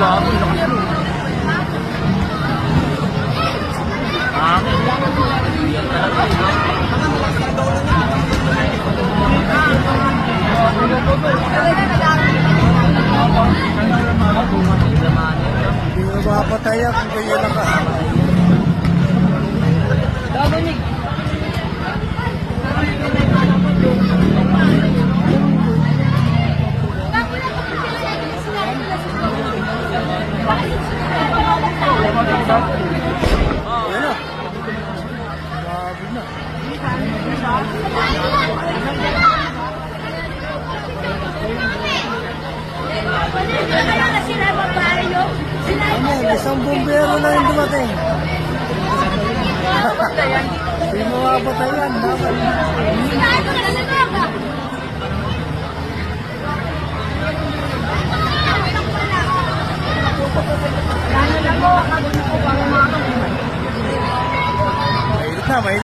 gago. Ano yan? Ha? Yan talaga. Hindi mo mapataya kung kaya nakahama. Isang bumbero na yung dumating. Hindi mo mapatayan. Dapat. Mainit na, 那没